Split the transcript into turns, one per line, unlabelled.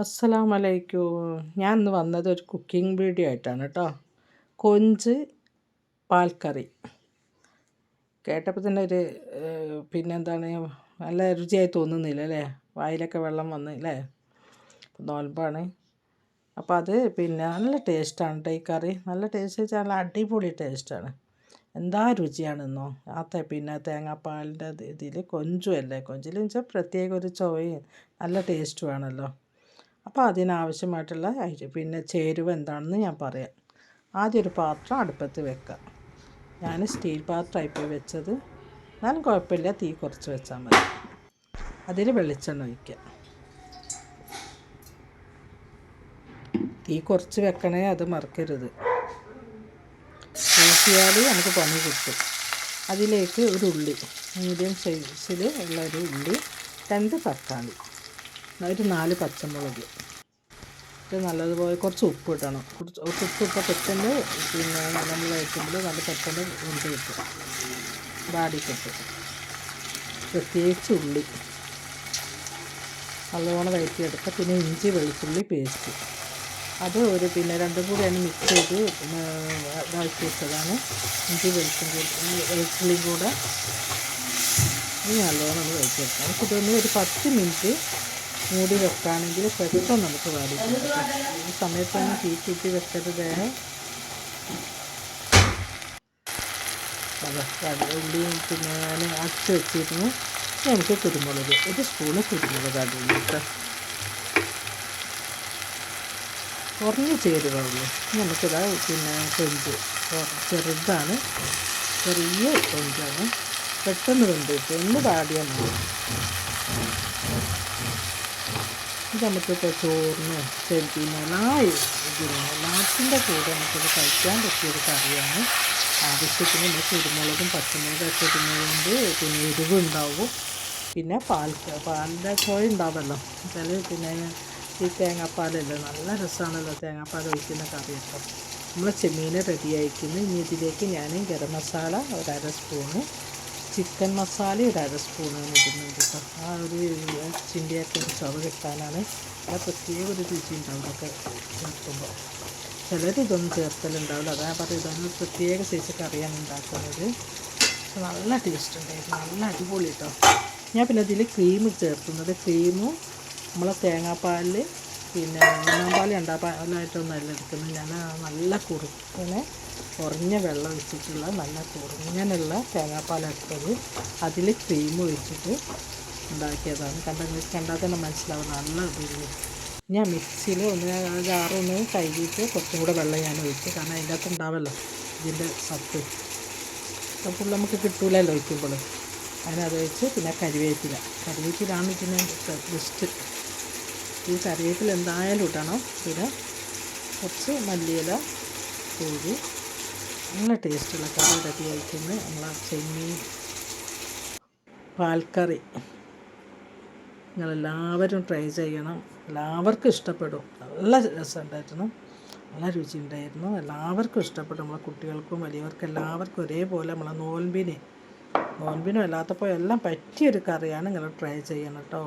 അസ്സലാമലൈക്കും. ഞാൻ ഇന്ന് വന്നത് ഒരു കുക്കിംഗ് വീഡിയോ ആയിട്ടാണ് കേട്ടോ കൊഞ്ച് പാൽക്കറി. കേട്ടപ്പോൾ തന്നെ ഒരു പിന്നെന്താണ് നല്ല രുചിയായി തോന്നുന്നില്ല അല്ലേ വായിലൊക്കെ വെള്ളം വന്ന് അല്ലേ നോൽമ്പാണ്. അപ്പോൾ അത് പിന്നെ നല്ല ടേസ്റ്റാണ് കേട്ടോ ഈ കറി. നല്ല ടേസ്റ്റ് വെച്ചാൽ നല്ല അടിപൊളി ടേസ്റ്റാണ്. എന്താ രുചിയാണെന്നോ? ആ പിന്നെ തേങ്ങാപ്പാലിന്റെ ഇതിൽ കൊഞ്ചുമല്ലേ കൊഞ്ചിൽ വെച്ചാൽ പ്രത്യേക ഒരു ചുവയും നല്ല ടേസ്റ്റുമാണല്ലോ അപ്പോൾ അതിനാവശ്യമായിട്ടുള്ള അരി. പിന്നെ ചേരുവ എന്താണെന്ന് ഞാൻ പറയാം. ആദ്യം ഒരു പാത്രം അടുപ്പത്ത് വെക്കുക. ഞാൻ സ്റ്റീൽ പാത്രം പോയി വെച്ചത്. എന്നാലും കുഴപ്പമില്ല തീ കുറച്ച് വെച്ചാൽ മതി. അതിൽ വെളിച്ചെണ്ണ ഒഴിക്കുക. തീ കുറച്ച് വെക്കണേ അത് മറക്കരുത്. കൂട്ടിയാൽ നമുക്ക് പണി കിട്ടും. അതിലേക്ക് ഒരു ഉള്ളി മീഡിയം സൈസിൽ ഉള്ള ഒരു ഉള്ളി രണ്ട് തക്കാളി. ഒരു നാല് പച്ചമുളക്. ഇത് നല്ലതുപോലെ കുറച്ച് ഉപ്പ് ഇട്ടണം കുറച്ച് ഉപ്പ് ഇട്ടാൽ പെട്ടെന്ന് പിന്നെ നമ്മൾ വയ്ക്കുമ്പോൾ നല്ല പെട്ടെന്ന് ഉണ്ട് കിട്ടും. വാടി കിട്ടും പ്രത്യേകിച്ച് ഉള്ളി. നല്ലവണ്ണം വഴറ്റിയെടുക്കുക പിന്നെ ഇഞ്ചി വെളുത്തുള്ളി പേസ്റ്റ്. അത് ഒരു പിന്നെ രണ്ടും കൂടിയാണ് മിക്സ് ചെയ്ത് ഇതാക്കി വെച്ചതാണ്. ഇഞ്ചി വെളുത്തുള്ളി കൂടി വെളുത്തുള്ളിയും കൂടെ. ഇനി നല്ലോണം ഒന്ന് വഴറ്റിയെടുക്കാം നമുക്കിതൊന്ന് ഒരു പത്ത് മിനിറ്റ് മൂടി വെക്കുകയാണെങ്കിൽ പെട്ടെന്ന് നമുക്ക് വാടി ഈ സമയത്താണ് തീ ചുറ്റി വെക്കരുത് ഉള്ളിയും പിന്നെ ഞാൻ അടച്ച് വെച്ചിരുന്നു. എനിക്ക് കുരുമുളക് ഒരു സ്പൂണ് കുരുമുളക് അടിയിട്ട് കുറഞ്ഞ ചേരുവയുള്ളൂ നമുക്കിതാ പിന്നെ കൊഞ്ച് ചെറുതാണ് ചെറിയ കൊഞ്ചാണ്. പെട്ടെന്ന് കൊണ്ടുപോയിട്ട് കിട്ടും ഒന്ന് പാടിയാൽ മതി. ഇത് നമുക്കിപ്പോൾ ചോറിന് ഇതിനും എല്ലാത്തിന്റെ കൂടെ നമുക്കിത് കഴിക്കാൻ പറ്റിയൊരു കറിയാണ്. ആവശ്യത്തിന് നമ്മൾ കുരുമുളകും പച്ചമുളകും ഒക്കെ ഇടുന്നതുകൊണ്ട് പിന്നെ എരിവ് ഉണ്ടാവും. പിന്നെ പാൽ പാലിന്റെ ചോയ ഉണ്ടാവുമല്ലോ. വെച്ചാൽ പിന്നെ ഈ തേങ്ങാപ്പാലല്ലേ നല്ല രസമാണല്ലോ തേങ്ങാപ്പാൽ ഒഴിക്കുന്ന കറിയൊക്കെ നമ്മൾ ചെമ്മീൻ റെഡിയായിരിക്കുന്നു ഇനി ഇതിലേക്ക് ഞാൻ ഗരം മസാല ഒരു അര സ്പൂണ് ചിക്കൻ മസാല ഒരു അര സ്പൂണാണ് ഇടുന്നത് ആ ഒരു ചിന്തയൊക്കെ ഒരു ചുവ കിട്ടാനാണ്. ആ പ്രത്യേക ഒരു രുചി ഉണ്ടാവും ഇതൊക്കെ ചേർക്കുമ്പോൾ ചിലർ ഇതൊന്നും ചേർത്തലുണ്ടാവില്ല അതാ പറയുക ഇതൊന്ന് പ്രത്യേക സൈസ് കറിയാണ് ഉണ്ടാക്കുന്നത്. നല്ല ടേസ്റ്റ് ഉണ്ടായിരുന്നു നല്ല അടിപൊളി കേട്ടോ ഞാൻ പിന്നെ ഇതിൽ ക്രീം ചേർക്കുന്നത്. ക്രീമും നമ്മളെ തേങ്ങാപ്പാലിൽ പിന്നെ ഒന്നാം പാൽ രണ്ടാം പാലായിട്ടൊന്നല്ല എടുക്കുന്നത്. ഞാൻ നല്ല കുറുക്കനെ കുറഞ്ഞ വെള്ളം ഒഴിച്ചിട്ടുള്ള നല്ല കുറുങ്ങനുള്ള തേങ്ങാപ്പാലെടുത്തത് അതിൽ ക്രീം ഒഴിച്ചിട്ട് ഉണ്ടാക്കിയതാണ്. കണ്ട കണ്ടാൽ തന്നെ മനസ്സിലാവും നല്ല ഇതിൽ ഞാൻ മിക്സിയിൽ ഒന്ന് ജാറൊന്ന് കഴുകിയിട്ട് കുറച്ചും കൂടെ വെള്ളം ഞാൻ ഒഴിച്ച്. കാരണം അതിന്റെ അകത്ത് ഉണ്ടാവല്ലോ ഇതിന്റെ സത്ത്. അപ്പോൾ നമുക്ക് കിട്ടൂലല്ലോ ഒഴിക്കുമ്പോൾ. അതിനത് ഒഴിച്ച് പിന്നെ കരിവേപ്പില. കരിവേപ്പിലാണ് ഇതിന് ബെസ്റ്റ് ഈ കറിവേപ്പില എന്തായാലും ഇടണം. പിന്നെ കുറച്ച് മല്ലിയില കൂടി നല്ല ടേസ്റ്റുള്ള കറി റെഡി ആയിക്കുന്നത് നമ്മളെ ചെമ്മീൻ പാൽക്കറി. നിങ്ങളെല്ലാവരും ട്രൈ ചെയ്യണം. എല്ലാവർക്കും ഇഷ്ടപ്പെടും. നല്ല രസമുണ്ടായിരുന്നു. നല്ല രുചി ഉണ്ടായിരുന്നു എല്ലാവർക്കും ഇഷ്ടപ്പെടും. നമ്മളെ കുട്ടികൾക്കും വലിയവർക്കും എല്ലാവർക്കും ഒരേപോലെ നമ്മളെ നോൽമ്പിന് നോൽമ്പിനും അല്ലാത്തപ്പോൾ എല്ലാം പറ്റിയൊരു കറിയാണ് നിങ്ങൾ ട്രൈ ചെയ്യണം കേട്ടോ.